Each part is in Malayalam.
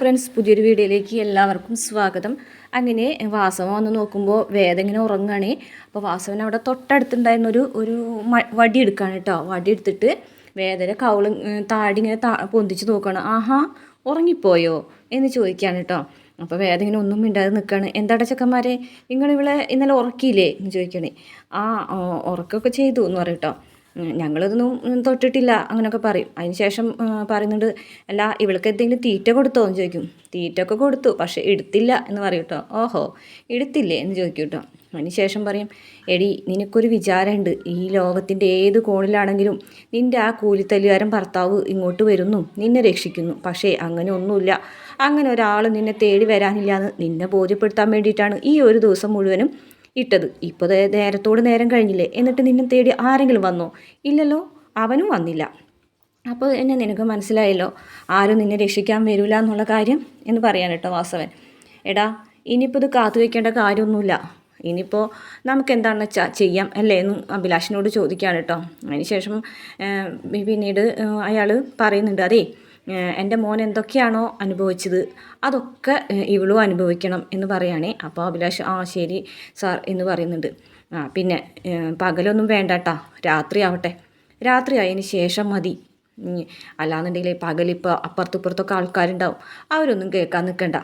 ഫ്രണ്ട്സ് പുതിയൊരു വീഡിയോയിലേക്ക് എല്ലാവർക്കും സ്വാഗതം. അങ്ങനെ വാസവൻ വന്ന് നോക്കുമ്പോൾ വേദ ഇങ്ങനെ ഉറങ്ങുകയാണ് അപ്പോൾ വാസവൻ അവിടെ തൊട്ടടുത്തുണ്ടായിരുന്ന ഒരു ഒരു വടി എടുക്കുകയാണ് കേട്ടോ വടി എടുത്തിട്ട് വേദന ഉം, താടി ഇങ്ങനെ താ പൊന്തിച്ച് നോക്കുകയാണ് ആഹാ ഉറങ്ങിപ്പോയോ? എന്ന് ചോദിക്കുകയാണ് കേട്ടോ അപ്പോൾ വേദ ഇങ്ങനെ ഒന്നും മിണ്ടാതെ നിൽക്കുകയാണ് എന്താടാ ചെക്കന്മാരെ? നിങ്ങളിവിടെ ഇന്നലെ ഉറക്കിയില്ലേ? എന്ന് ചോദിക്കണേ. ആ ഉറക്കമൊക്കെ ചെയ്തു എന്ന് പറയും കേട്ടോ ഞങ്ങളിതൊന്നും തൊട്ടിട്ടില്ല അങ്ങനെയൊക്കെ പറയും. അതിന് ശേഷം പറയുന്നുണ്ട് അല്ല ഇവൾക്ക് എന്തെങ്കിലും തീറ്റ കൊടുത്തോ? എന്ന് ചോദിക്കും. തീറ്റ ഒക്കെ കൊടുത്തു പക്ഷേ എടുത്തില്ല എന്ന് പറയും കേട്ടോ. ഓഹോ എടുത്തില്ലേ? എന്ന് ചോദിക്കും കേട്ടോ. അതിന് ശേഷം പറയും എടി നിനക്കൊരു വിചാരമുണ്ട്. ഈ ലോകത്തിന്റെ ഏത് കോണിലാണെങ്കിലും നിന്റെ ആ കൂലിത്തല്ലുകാരൻ ഭർത്താവ് ഇങ്ങോട്ട് വരുന്നു നിന്നെ രക്ഷിക്കുന്നു. പക്ഷേ അങ്ങനെ ഒന്നുമില്ല അങ്ങനെ ഒരാൾ നിന്നെ തേടി വരാനില്ല എന്ന് നിന്നെ ബോധ്യപ്പെടുത്താൻ വേണ്ടിയിട്ടാണ് ഈ ഒരു ദിവസം മുഴുവനും ഇട്ടത്. ഇപ്പോൾ നേരത്തോട് നേരം കഴിഞ്ഞില്ലേ? എന്നിട്ട് നിന്നെ തേടി ആരെങ്കിലും വന്നോ? ഇല്ലല്ലോ അവനും വന്നില്ല. അപ്പോൾ എന്നെ നിനക്ക് മനസ്സിലായല്ലോ ആരും നിന്നെ രക്ഷിക്കാൻ വരില്ല എന്നുള്ള കാര്യം എന്ന് പറയാൻ കേട്ടോ വാസവൻ. എടാ ഇനിയിപ്പോൾ ഇത് കാത്തു വയ്ക്കേണ്ട കാര്യമൊന്നുമില്ല. ഇനിയിപ്പോൾ നമുക്ക് എന്താണെന്ന് വെച്ചാൽ ചെയ്യാം അല്ലേ എന്ന് അഭിലാഷിനോട് ചോദിക്കുകയാണ് കേട്ടോ. അതിനുശേഷം പിന്നീട് അയാൾ പറയുന്നുണ്ട് അതേ എന്റെ മോൻ എന്തൊക്കെയാണോ അനുഭവിച്ചത് അതൊക്കെ ഇവളും അനുഭവിക്കണം എന്ന് പറയുകയാണേ അപ്പോൾ അഭിലാഷ് ആ ശരി സാർ എന്ന് പറയുന്നുണ്ട്. ആ പിന്നെ പകലൊന്നും വേണ്ട കേട്ടോ രാത്രി ആവട്ടെ രാത്രി ആയതിന് ശേഷം മതി. അല്ലാന്നുണ്ടെങ്കിൽ പകലിപ്പോൾ അപ്പുറത്തിപ്പുറത്തൊക്കെ ആൾക്കാരുണ്ടാവും. അവരൊന്നും കേൾക്കാൻ നിൽക്കണ്ട.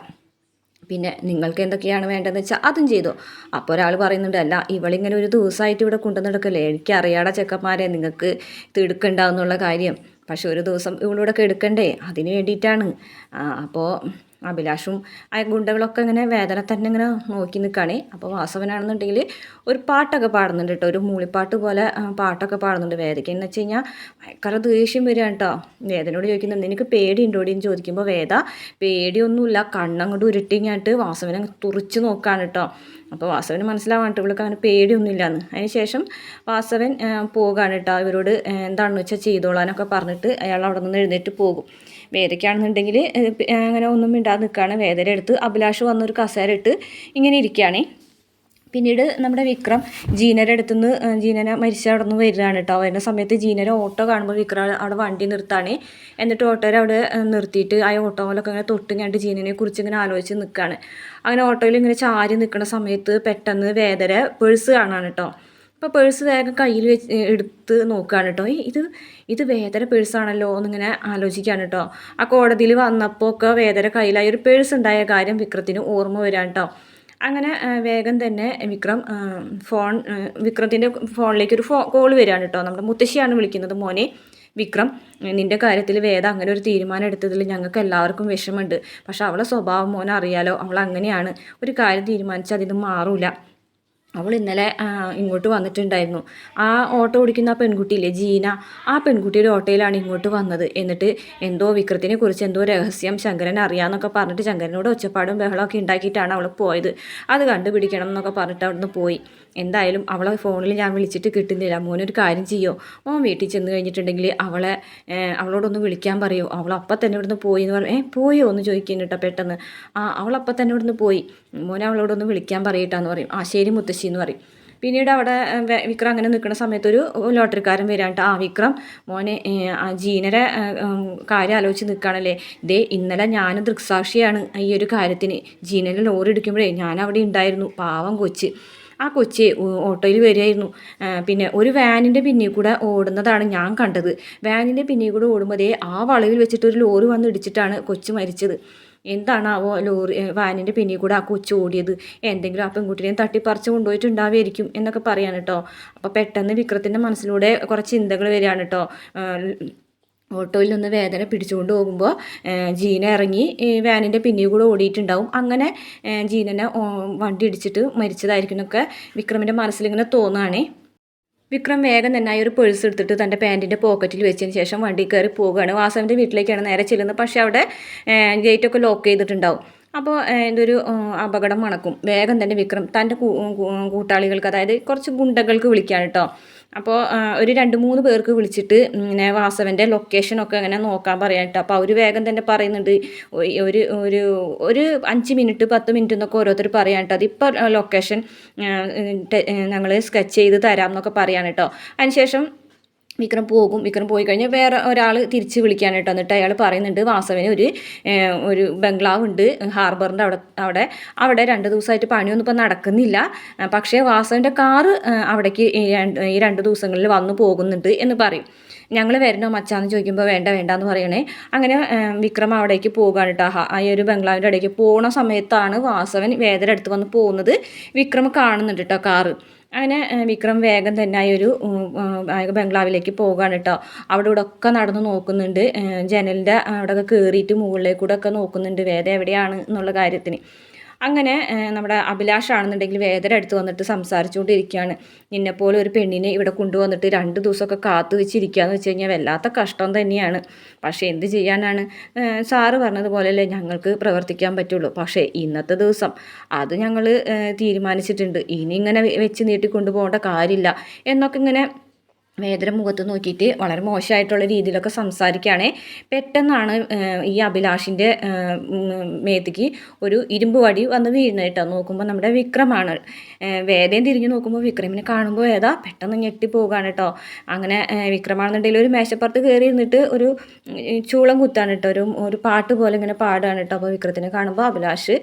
പിന്നെ നിങ്ങൾക്ക് എന്തൊക്കെയാണ് വേണ്ടതെന്ന് വെച്ചാൽ അതും ചെയ്തോ. അപ്പോൾ ഒരാൾ പറയുന്നുണ്ട് അല്ല ഇവളിങ്ങനെ ഒരു ദിവസമായിട്ട് ഇവിടെ കൊണ്ടുവന്ന് നടക്കല്ലേ? എനിക്കറിയാടാ ചെക്കന്മാരെ നിങ്ങൾക്ക് ഇത് എടുക്കണ്ടാവുന്നുള്ള കാര്യം. പക്ഷെ ഒരു ദിവസം ഇവളൂടെയൊക്കെ എടുക്കണ്ടേ? അതിന് വേണ്ടിയിട്ടാണ്. അപ്പോൾ അഭിലാഷും ആ ഗുണ്ടകളൊക്കെ ഇങ്ങനെ വേദന തന്നെ ഇങ്ങനെ നോക്കി നിൽക്കുകയാണേ അപ്പോൾ വാസവനാണെന്നുണ്ടെങ്കിൽ ഒരു പാട്ടൊക്കെ പാടുന്നുണ്ട് കേട്ടോ. ഒരു മൂളിപ്പാട്ട് പോലെ പാട്ടൊക്കെ പാടുന്നുണ്ട്. വേദയ്ക്ക് എന്ന് വെച്ച് കഴിഞ്ഞാൽ ഭയങ്കര ദേഷ്യം വരികയാണ് കേട്ടോ. വേദനയോട് ചോദിക്കുന്നുണ്ട് എനിക്ക് പേടിയുണ്ടോടി എന്ന് ചോദിക്കുമ്പോൾ വേദ പേടിയൊന്നുമില്ല. കണ്ണങ്ങോട്ട് ഉരുട്ടിങ്ങായിട്ട് വാസവനെ തുറിച്ച് നോക്കുകയാണ് കേട്ടോ. അപ്പോൾ വാസവന് മനസ്സിലാവാണ്ട് ഇവൾക്ക് അങ്ങനെ പേടിയൊന്നുമില്ലാന്ന്. അതിന് ശേഷം വാസവൻ പോകാണ് കേട്ടോ ഇവരോട് എന്താണെന്ന് വെച്ചാൽ ചെയ്തോളാനൊക്കെ പറഞ്ഞിട്ട് അയാൾ അവിടെ നിന്ന് എഴുന്നേറ്റ് പോകും. വേദയ്ക്കാണെന്നുണ്ടെങ്കിൽ അങ്ങനെ ഒന്നും മിണ്ടാതെ നിൽക്കുകയാണ് വേദന എടുത്ത് അഭിലാഷ് വന്നൊരു കസേര ഇട്ട് ഇങ്ങനെ ഇരിക്കുകയാണേ. പിന്നീട് നമ്മുടെ വിക്രം ജീനയുടെ അടുത്തുനിന്ന് ജീനനെ മരിച്ച അവിടെ നിന്ന് വരികയാണ് കേട്ടോ വരുന്ന സമയത്ത് ജീനയുടെ ഓട്ടോ കാണുമ്പോൾ വിക്രം അവിടെ വണ്ടി നിർത്താണ്. എന്നിട്ട് ഓട്ടോയിൽ അവിടെ നിർത്തിയിട്ട് ആ ഓട്ടോ ഓട്ടോയിലൊക്കെ ഇങ്ങനെ തൊട്ട് ജീനനെ കുറിച്ച് ഇങ്ങനെ ആലോചിച്ച് നിൽക്കുകയാണ് അങ്ങനെ ഓട്ടോയിൽ ഇങ്ങനെ ചാരി നിൽക്കുന്ന സമയത്ത് പെട്ടെന്ന് വേദര പേഴ്സ് കാണാണ് കേട്ടോ അപ്പോൾ പേഴ്സ് വേഗം കയ്യിൽ വെച്ച് എടുത്ത് നോക്കുകയാണ് കേട്ടോ ഇത് ഇത് വേദന പേഴ്സാണല്ലോ എന്നിങ്ങനെ ആലോചിക്കുകയാണ് കേട്ടോ ആ കോടതിയിൽ വന്നപ്പോൾ ഒക്കെ വേദന കയ്യിലായി. ഒരു പേഴ്സ് ഉണ്ടായ കാര്യം വിക്രത്തിന് ഓർമ്മ വരാൻ കേട്ടോ അങ്ങനെ വേഗം തന്നെ വിക്രം ഫോൺ വിക്രത്തിന്റെ ഫോണിലേക്ക് ഒരു ഫോ കോൾ വരികയാണ് കേട്ടോ നമ്മുടെ മുത്തശ്ശിയാണ് വിളിക്കുന്നത് മോനെ. വിക്രം നിന്റെ കാര്യത്തിൽ വേദ അങ്ങനെ ഒരു തീരുമാനം എടുത്തതിൽ ഞങ്ങൾക്ക് എല്ലാവർക്കും വിഷമമുണ്ട്. പക്ഷെ അവളെ സ്വഭാവം മോനെ അറിയാലോ അവൾ അങ്ങനെയാണ്. ഒരു കാര്യം തീരുമാനിച്ചാൽ അതിന് മാറൂല. അവൾ ഇന്നലെ ഇങ്ങോട്ട് വന്നിട്ടുണ്ടായിരുന്നു. ആ ഓട്ടോ ഓടിക്കുന്ന ആ പെൺകുട്ടിയില്ലേ ജീന ആ പെൺകുട്ടിയുടെ ഓട്ടോയിലാണ് ഇങ്ങോട്ട് വന്നത്. എന്നിട്ട് എന്തോ വിക്രത്തിനെ കുറിച്ച് എന്തോ രഹസ്യം ശങ്കരൻ അറിയാമെന്നൊക്കെ പറഞ്ഞിട്ട് ശങ്കരനോട് ഒച്ചപ്പാടും ബഹളമൊക്കെ ഉണ്ടാക്കിയിട്ടാണ് അവൾ പോയത്. അത് കണ്ടുപിടിക്കണം എന്നൊക്കെ പറഞ്ഞിട്ട് അവിടുന്ന് പോയി. എന്തായാലും അവളെ ഫോണിൽ ഞാൻ വിളിച്ചിട്ട് കിട്ടുന്നില്ല. മോനൊരു കാര്യം ചെയ്യോ? മോൻ വീട്ടിൽ ചെന്ന് കഴിഞ്ഞിട്ടുണ്ടെങ്കിൽ അവളെ അവളോടൊന്ന് വിളിക്കാൻ പറയോ? അവൾ അപ്പം തന്നെ ഇവിടുന്ന് പോയി എന്ന് പറഞ്ഞു ഏ പോയോ? എന്ന് ചോദിക്കുന്നു കേട്ടോ പെട്ടെന്ന്. ആ അവളപ്പം തന്നെ ഇവിടുന്ന് പോയി. മോനെ അവളോടൊന്ന് വിളിക്കാൻ പറയട്ടാന്ന് പറയും. ആ ശരി മുത്തശ്ശി എന്ന് പറയും. പിന്നീട് അവിടെ വിക്രം അങ്ങനെ നിൽക്കുന്ന സമയത്ത് ഒരു ലോട്ടറിക്കാരൻ വരാണ്ട് ആ വിക്രം മോനെ ജീനരെ കാര്യം ആലോചിച്ച് നിൽക്കുകയാണല്ലേ. ദേ ഇന്നലെ ഞാൻ ദൃക്സാക്ഷിയാണ് ഈ ഒരു കാര്യത്തിന്. ജീനനെ ലോറി ഇടിക്കുമ്പോഴേ ഞാൻ അവിടെ ഉണ്ടായിരുന്നു. പാവം കൊച്ച്. ആ കൊച്ചി ഓട്ടോയിൽ വരികയായിരുന്നു. പിന്നെ ഒരു വാനിന്റെ പിന്നിൽ കൂടെ ഓടുന്നതാണ് ഞാൻ കണ്ടത്. വാനിന്റെ പിന്നിൽ കൂടെ ഓടുമ്പോഴേ ആ വളവിൽ വെച്ചിട്ട് ഒരു ലോറി വന്ന് ഇടിച്ചിട്ടാണ് കൊച്ചു മരിച്ചത്. എന്താണ് ആ ലോറി വാനിന്റെ പിന്നിൽ കൂടെ ആ കൊച്ചു ഓടിയത്? എന്തെങ്കിലും ആ പെൺകുട്ടിനെയും തട്ടിപ്പറിച്ച് കൊണ്ടുപോയിട്ടുണ്ടാവുമായിരിക്കും എന്നൊക്കെ പറയാൻ കേട്ടോ അപ്പോൾ പെട്ടെന്ന് വിക്രത്തിന്റെ മനസ്സിലൂടെ കുറച്ച് ചിന്തകൾ വരികയാണ് കേട്ടോ ഓട്ടോയിൽ നിന്ന് വേദന പിടിച്ചുകൊണ്ട് പോകുമ്പോൾ ജീന ഇറങ്ങി വാനിന്റെ പിന്നിൽ കൂടെ ഓടിയിട്ടുണ്ടാവും. അങ്ങനെ ജീനനെ വണ്ടി ഇടിച്ചിട്ട് മരിച്ചതായിരിക്കും എന്നൊക്കെ വിക്രമിന്റെ മനസ്സിലിങ്ങനെ തോന്നുകയാണേ വിക്രം വേഗം തന്നെ ഒരു പേഴ്സ് എടുത്തിട്ട് തന്റെ പാന്റിന്റെ പോക്കറ്റിൽ വെച്ചതിന് ശേഷം വണ്ടി കയറി പോവുകയാണ്. വാസവിന്റെ വീട്ടിലേക്കാണ് നേരെ ചെല്ലുന്നത്. പക്ഷേ അവിടെ ഗേറ്റൊക്കെ ലോക്ക് ചെയ്തിട്ടുണ്ടാവും. അപ്പോൾ ഉം, അപകടം മണക്കും. വേഗം തന്നെ വിക്രം തന്റെ കൂട്ടാളികൾക്ക് അതായത് കുറച്ച് ഗുണ്ടകൾക്ക് വിളിക്കാൻ കേട്ടോ. അപ്പോൾ ഒരു രണ്ട് മൂന്ന് പേർക്ക് വിളിച്ചിട്ട് ഇങ്ങനെ വാസവന്റെ ലൊക്കേഷനൊക്കെ അങ്ങനെ നോക്കാൻ പറയാം കേട്ടോ അപ്പോൾ അവർ വേഗം തന്നെ പറയുന്നുണ്ട് ഒരു ഒരു ഒരു അഞ്ച് മിനിറ്റ് പത്ത് മിനിറ്റ് എന്നൊക്കെ ഓരോരുത്തർ പറയാൻ കേട്ടോ അതിപ്പോൾ ലൊക്കേഷൻ ഞങ്ങൾ സ്കെച്ച് ചെയ്ത് തരാം എന്നൊക്കെ പറയാൻ കേട്ടോ അതിനുശേഷം വിക്രം പോകും. വിക്രം പോയി കഴിഞ്ഞാൽ വേറെ ഒരാൾ തിരിച്ച് വിളിക്കാനായിട്ട് എന്നിട്ട് അയാൾ പറയുന്നുണ്ട് വാസവന് ഒരു ഒരു ബംഗ്ലാവ് ഉണ്ട് ഹാർബറിന്റെ അവിടെ അവിടെ അവിടെ രണ്ട് ദിവസമായിട്ട് പണിയൊന്നും ഇപ്പം നടക്കുന്നില്ല. പക്ഷേ വാസവന്റെ കാറ് അവിടേക്ക് ഈ രണ്ട് ദിവസങ്ങളിൽ വന്നു പോകുന്നുണ്ട് എന്ന് പറയും. ഞങ്ങൾ വരണോ മച്ചാന്ന് ചോദിക്കുമ്പോൾ വേണ്ട വേണ്ട എന്ന് പറയണേ. അങ്ങനെ വിക്രം അവിടേക്ക് പോകുകയാണ് കേട്ടോ ആ ഒരു ബംഗ്ലാവിന്റെ അവിടേക്ക് പോണ സമയത്താണ് വാസവൻ വേദന എടുത്ത് വന്ന് പോകുന്നത്. വിക്രം കാണുന്നുണ്ട് കേട്ടോ കാറ്. അങ്ങനെ വിക്രം വേഗം തന്നെ ഒരു ബംഗ്ലാവിലേക്ക് പോകുകയാണ് കേട്ടോ അവിടെ ഇവിടെ ഒക്കെ നടന്ന് നോക്കുന്നുണ്ട്. ജനലിന്റെ അവിടെയൊക്കെ കയറിയിട്ട് മുകളിലേക്കൂടെ ഒക്കെ നോക്കുന്നുണ്ട്. വേദ എവിടെയാണ് എന്നുള്ള കാര്യത്തിന്. അങ്ങനെ നമ്മുടെ അഭിലാഷാണെന്നുണ്ടെങ്കിൽ വേദന എടുത്ത് വന്നിട്ട് സംസാരിച്ചുകൊണ്ടിരിക്കുകയാണ്. നിന്നെപ്പോലെ ഒരു പെണ്ണിനെ ഇവിടെ കൊണ്ടുവന്നിട്ട് രണ്ട് ദിവസമൊക്കെ കാത്തു വെച്ചിരിക്കുകയെന്ന് വെച്ച് കഴിഞ്ഞാൽ വല്ലാത്ത കഷ്ടം തന്നെയാണ്. പക്ഷേ എന്ത് ചെയ്യാനാണ്? സാറ് പറഞ്ഞതുപോലെയല്ലേ ഞങ്ങൾക്ക് പ്രവർത്തിക്കാൻ പറ്റുള്ളൂ. പക്ഷേ ഇന്നത്തെ ദിവസം അത് ഞങ്ങൾ തീരുമാനിച്ചിട്ടുണ്ട്. ഇനി ഇങ്ങനെ വെച്ച് നീട്ടിക്കൊണ്ടു പോകേണ്ട കാര്യമില്ല എന്നൊക്കെ ഇങ്ങനെ വേദന മുഖത്ത് നോക്കിയിട്ട് വളരെ മോശമായിട്ടുള്ള രീതിയിലൊക്കെ സംസാരിക്കുകയാണ്. പെട്ടെന്നാണ് ഈ അഭിലാഷിന്റെ മേത്തേക്ക് ഒരു ഇരുമ്പ് വടി വന്ന് വീഴുന്നത് കേട്ടോ. നോക്കുമ്പോൾ നമ്മുടെ വിക്രമാണ്. വേദയും തിരിഞ്ഞ് നോക്കുമ്പോൾ വിക്രമിനെ കാണുമ്പോൾ ഏതാ? പെട്ടെന്ന് ഞെട്ടി പോവുകയാണ് കേട്ടോ. അങ്ങനെ വിക്രമാണെന്നുണ്ടെങ്കിൽ ഒരു മേശപ്പുറത്ത് കയറി ഇരുന്നിട്ട് ഒരു ചൂളം കുത്താണ് കേട്ടോ. ഒരു ഒരു പാട്ട് പോലെ ഇങ്ങനെ പാടുകയാണ് കേട്ടോ. അപ്പോൾ വിക്രത്തിനെ കാണുമ്പോൾ അഭിലാഷ്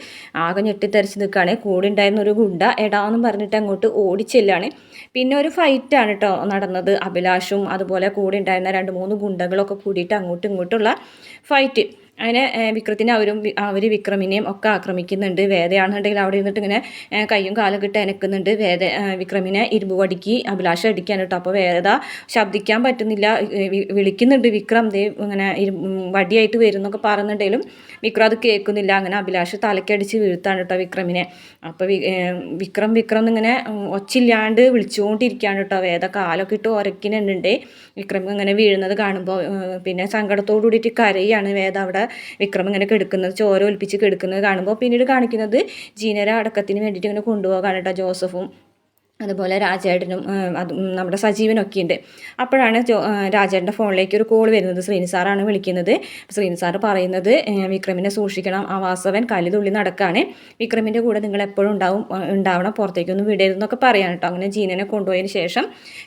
ആകെ ഞെട്ടിത്തെറിച്ച് നിൽക്കുകയാണ്. കൂടെ ഉണ്ടായിരുന്ന ഒരു ഗുണ്ട എടാന്നും പറഞ്ഞിട്ട് അങ്ങോട്ട് ഓടിച്ചെല്ലാണ് പിന്നെ ഒരു ഫൈറ്റാണ് കേട്ടോ നടന്നത്. അഭിലാഷും അതുപോലെ കൂടെ ഉണ്ടായിരുന്ന രണ്ട് മൂന്ന് ഗുണ്ടകളൊക്കെ കൂടിയിട്ട് അങ്ങോട്ടും ഇങ്ങോട്ടുള്ള ഫൈറ്റ് അങ്ങനെ വിക്രത്തിനെ അവരും അവർ വിക്രമിനെയും ഒക്കെ ആക്രമിക്കുന്നുണ്ട്. വേദയാണെന്നുണ്ടെങ്കിൽ അവിടെ ഇരുന്നിട്ട് ഇങ്ങനെ കയ്യും കാലും കിട്ട് എനക്കുന്നുണ്ട് വേദ വിക്രമിനെ ഇരുമ്പ് പടിക്ക് അഭിലാഷം അടിക്കാൻ കേട്ടോ. അപ്പോൾ വേദ ശബ്ദിക്കാൻ പറ്റുന്നില്ല. വിളിക്കുന്നുണ്ട് വിക്രം. ദേ ഇങ്ങനെ വടിയായിട്ട് വരും എന്നൊക്കെ പറയുന്നുണ്ടെങ്കിലും വിക്രം അത് കേൾക്കുന്നില്ല. അങ്ങനെ അഭിലാഷ് തലക്കടിച്ച് വീഴ്ത്താണ് കേട്ടോ വിക്രമിനെ. അപ്പോൾ വിക്രം വിക്രം എന്നിങ്ങനെ ഒച്ചില്ലാണ്ട് വിളിച്ചുകൊണ്ടിരിക്കുകയാണ് കേട്ടോ. വേദ കാലൊക്കെ ഇട്ട് ഉരക്കിനുണ്ട് വിക്രം ഇങ്ങനെ വീഴുന്നത് കാണുമ്പോൾ പിന്നെ സങ്കടത്തോടു കൂടിയിട്ട് കരയാണ് വേദ അവിടെ. വിക്രം ഇങ്ങനെ കെടുക്കുന്നത് ചോര ഒലിപ്പിച്ച് കെടുക്കുന്നത് കാണുമ്പോൾ പിന്നീട് കാണിക്കുന്നത് ജീനര അടക്കത്തിന് വേണ്ടിയിട്ട് ഇങ്ങനെ കൊണ്ടുപോകാണ് കേട്ടോ ജോസഫും. അതുപോലെ രാജേട്ടനും അതും നമ്മുടെ സജീവനൊക്കെ ഉണ്ട് അപ്പോഴാണ് ജോ രാജേട്ടന്റെ ഫോണിലേക്ക് ഒരു കോൾ വരുന്നത്. ശ്രീനി സാറാണ് വിളിക്കുന്നത്. ശ്രീനി സാറ് പറയുന്നത് വിക്രമിനെ സൂക്ഷിക്കണം ആ വാസവൻ കലിതുള്ളി നടക്കാണ്. വിക്രമിന്റെ കൂടെ നിങ്ങൾ എപ്പോഴും ഉണ്ടാവും ഉണ്ടാവണം പുറത്തേക്കൊന്നും വിടരുതെന്നൊക്കെ പറയാൻ കേട്ടോ അങ്ങനെ ജീനനെ കൊണ്ടുപോയതിന് ശേഷം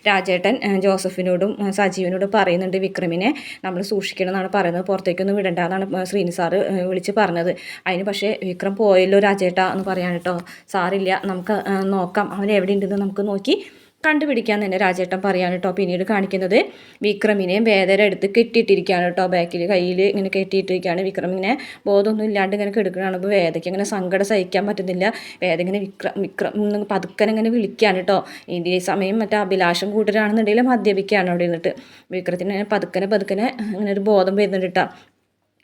രാജേട്ടൻ ജോസഫിനോടും സജീവനോടും പറയുന്നുണ്ട് വിക്രമിനെ നമ്മൾ സൂക്ഷിക്കണം എന്നാണ് പറയുന്നത്. പുറത്തേക്കൊന്നും വിടണ്ട എന്നാണ് ശ്രീനിസാർ വിളിച്ച് പറഞ്ഞത്. അതിന് പക്ഷേ വിക്രം പോയല്ലോ രാജേട്ട എന്ന് പറയാൻ കേട്ടോ സാറില്ല നമുക്ക് നോക്കാം. അവൻ എവിടെ ഉണ്ടെന്ന് നമുക്ക് നോക്കി കണ്ടുപിടിക്കാൻ തന്നെ രാജേട്ടൻ പറയാണ് കേട്ടോ പിന്നീട് കാണിക്കുന്നത്. വിക്രമിനെയും വേദന എടുത്ത് കെട്ടിയിട്ടിരിക്കുകയാണ് കേട്ടോ ബാക്കിൽ കയ്യിൽ ഇങ്ങനെ കെട്ടിയിട്ടിരിക്കുകയാണ്. വിക്രം ഇങ്ങനെ ബോധമൊന്നും ഇല്ലാണ്ട് ഇങ്ങനെ കിടക്കുകയാണ് അപ്പോൾ വേദയ്ക്ക് ഇങ്ങനെ സങ്കടം സഹിക്കാൻ പറ്റുന്നില്ല. വേദ ഇങ്ങനെ വിക്രം വിക്രം പതുക്കനെ ഇങ്ങനെ വിളിക്കുകയാണ് കേട്ടോ. ഇതേ സമയം മറ്റേ അഭിലാഷം കൂട്ടരാണെന്നുണ്ടെങ്കിൽ മദ്യപിക്കുകയാണ് അവിടെ നിന്നിട്ട് വിക്രത്തിന് പതുക്കനെ പതുക്കനെ ഇങ്ങനെ ഒരു ബോധം വരുന്നുണ്ട് കേട്ടോ.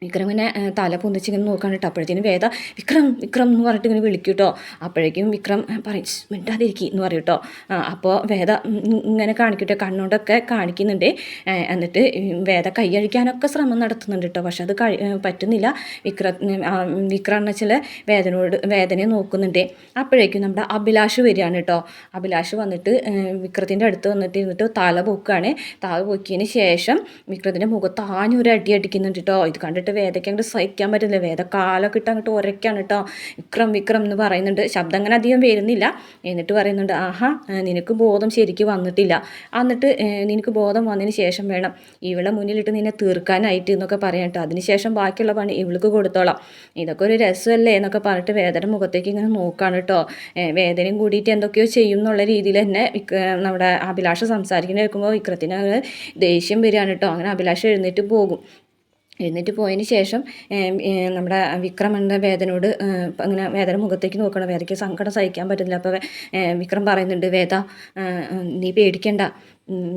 വിക്രം ഇങ്ങനെ തല പൊന്നിച്ച് ഇങ്ങനെ നോക്കാൻ അപ്പോഴത്തേനും വേദ വിക്രം വിക്രം എന്ന് പറഞ്ഞിട്ട് ഇങ്ങനെ വിളിക്കും കേട്ടോ. അപ്പോഴേക്കും വിക്രം പറയും "ശ്ശ്, മിണ്ടാതിരിക്കി എന്ന് പറയും കേട്ടോ. അപ്പോൾ വേദ ഇങ്ങനെ കാണിക്കട്ടെ കണ്ണുകൊണ്ടൊക്കെ കാണിക്കുന്നുണ്ട്. എന്നിട്ട് വേദ കൈയഴിക്കാനൊക്കെ ശ്രമം നടത്തുന്നുണ്ട് കേട്ടോ. പക്ഷെ അത് കഴി പറ്റുന്നില്ല. വിക്ര വിക്രം എന്ന് വെച്ചാൽ വേദനയോട് വേദനയെ നോക്കുന്നുണ്ട്. അപ്പോഴേക്കും നമ്മുടെ അഭിലാഷ് വരികയാണ് കേട്ടോ. അഭിലാഷ് വന്നിട്ട് വിക്രത്തിന്റെ അടുത്ത് വന്നിട്ട് ഇരുന്നിട്ട് തല പൊക്കുകയാണ്. തല പൊക്കിയതിന് ശേഷം വിക്രത്തിന്റെ മുഖത്ത് ആഞ്ഞൊരു അടി അടിക്കുന്നുണ്ട് കേട്ടോ. ഇത് കണ്ടിട്ട് വേദയ്ക്ക് അങ്ങോട്ട് സഹിക്കാൻ പറ്റുന്നില്ല വേദ കാലൊക്കെ ഇട്ട് അങ്ങോട്ട് ഉരയ്ക്കാണ് കേട്ടോ വിക്രം വിക്രം എന്ന് പറയുന്നുണ്ട്. ശബ്ദം അങ്ങനെ അധികം വരുന്നില്ല. എന്നിട്ട് പറയുന്നുണ്ട് ആഹാ നിനക്ക് ബോധം ശരിക്ക് വന്നിട്ടില്ല. എന്നിട്ട് നിനക്ക് ബോധം വന്നതിന് ശേഷം വേണം ഇവളെ മുന്നിലിട്ട് നിന്നെ തീർക്കാനായിട്ട് എന്നൊക്കെ പറയാം കേട്ടോ അതിനുശേഷം ബാക്കിയുള്ള പണി ഇവൾക്ക് കൊടുത്തോളാം. ഇതൊക്കെ ഒരു രസമല്ലേ എന്നൊക്കെ പറഞ്ഞിട്ട് വേദന മുഖത്തേക്ക് ഇങ്ങനെ നോക്കാണ് കേട്ടോ വേദനയും കൂടിയിട്ട് എന്തൊക്കെയോ ചെയ്യും എന്നുള്ള രീതിയിൽ തന്നെ നമ്മുടെ അഭിലാഷ് സംസാരിക്കുന്ന കേൾക്കുമ്പോൾ വിക്രത്തിന് ദേഷ്യം വരികയാണ് കേട്ടോ അങ്ങനെ അഭിലാഷ് എഴുന്നേറ്റ് പോകും. എഴുന്നേറ്റ് പോയതിന് ശേഷം നമ്മുടെ വിക്രമന്റെ വേദനയോട് അങ്ങനെ വേദന മുഖത്തേക്ക് നോക്കണം. വേദയ്ക്ക് സങ്കടം സഹിക്കാൻ പറ്റുന്നില്ല. അപ്പോൾ വിക്രം പറയുന്നുണ്ട് വേദ നീ പേടിക്കണ്ട.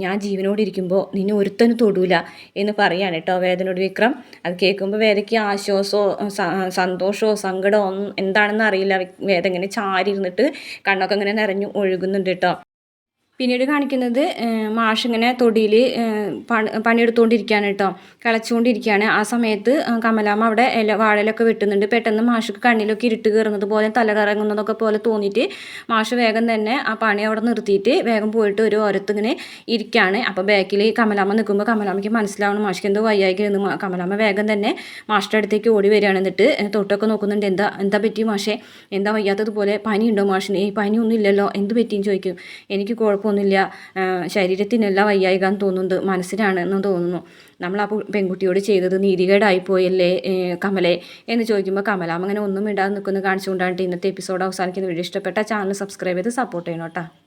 ഞാൻ ജീവനോട് ഇരിക്കുമ്പോൾ നിന്നെ ഒരുത്തന് തൊടൂല എന്ന് പറയാണ് കേട്ടോ വേദനയോട് വിക്രം. അത് കേൾക്കുമ്പോൾ വേദയ്ക്ക് ആശ്വാസമോ സന്തോഷമോ സങ്കടമോ എന്താണെന്ന് അറിയില്ല. വേദ ഇങ്ങനെ ചാരി ഇരുന്നിട്ട് കണ്ണൊക്കെ ഇങ്ങനെ നിറഞ്ഞു ഒഴുകുന്നുണ്ട് കേട്ടോ പിന്നീട് കാണിക്കുന്നത് മാഷ് ഇങ്ങനെ തൊടിയിൽ പണി പണിയെടുത്തുകൊണ്ടിരിക്കുകയാണ് കേട്ടോ കളച്ചുകൊണ്ടിരിക്കുകയാണ് ആ സമയത്ത് കമലാമ്മ അവിടെ ഇല വാഴയിലൊക്കെ വെട്ടുന്നുണ്ട്. പെട്ടെന്ന് മാഷിക്ക് കണ്ണിലൊക്കെ ഇരുട്ട് കയറുന്നത് പോലെ തല കറങ്ങുന്നതൊക്കെ പോലെ തോന്നിയിട്ട് മാഷ് വേഗം തന്നെ ആ പണി അവിടെ നിർത്തിയിട്ട് വേഗം പോയിട്ട് ഒരു ഓരത്ത് ഇങ്ങനെ ഇരിക്കുകയാണ് അപ്പോൾ ബാക്കിൽ കമലാമ്മ നിൽക്കുമ്പോൾ കമലാമ്മയ്ക്ക് മനസ്സിലാവണം മാഷ്ക്ക് എന്തോ വയ്യായി എന്ന് കമലാമ്മ വേഗം തന്നെ മാഷിന്റെ അടുത്തേക്ക് ഓടി വരികയാണ്. എന്നിട്ട് തൊട്ടൊക്കെ നോക്കുന്നുണ്ട് എന്താ എന്താ പറ്റി മാഷേ? എന്താ വയ്യാത്തതുപോലെ? പനിയുണ്ടോ മാഷിന്? ഈ പനിയൊന്നും ഇല്ലല്ലോ. എന്ത് പറ്റിയെന്ന് ചോദിക്കും. എനിക്ക് കുഴപ്പമൊന്നും കുഴപ്പമൊന്നുമില്ല ശരീരത്തിനല്ല വയ്യായികാന്ന് തോന്നുന്നത് മനസ്സിനാണ് എന്ന് തോന്നുന്നു. നമ്മൾ ആ പെൺകുട്ടിയോട് ചെയ്തത് നീതികേടായിപ്പോയല്ലേ കമലെ? എന്ന് ചോദിക്കുമ്പോൾ കമലാം അങ്ങനെ ഒന്നും ഇടാതെ നിൽക്കുന്നു കാണിച്ചുകൊണ്ടാണ് ഇന്നത്തെ എപ്പിസോഡ് അവസാനിക്കുന്ന വീഡിയോ ഇഷ്ടപ്പെട്ട ചാനൽ സബ്സ്ക്രൈബ് ചെയ്ത് സപ്പോർട്ട് ചെയ്യണം കേട്ടോ.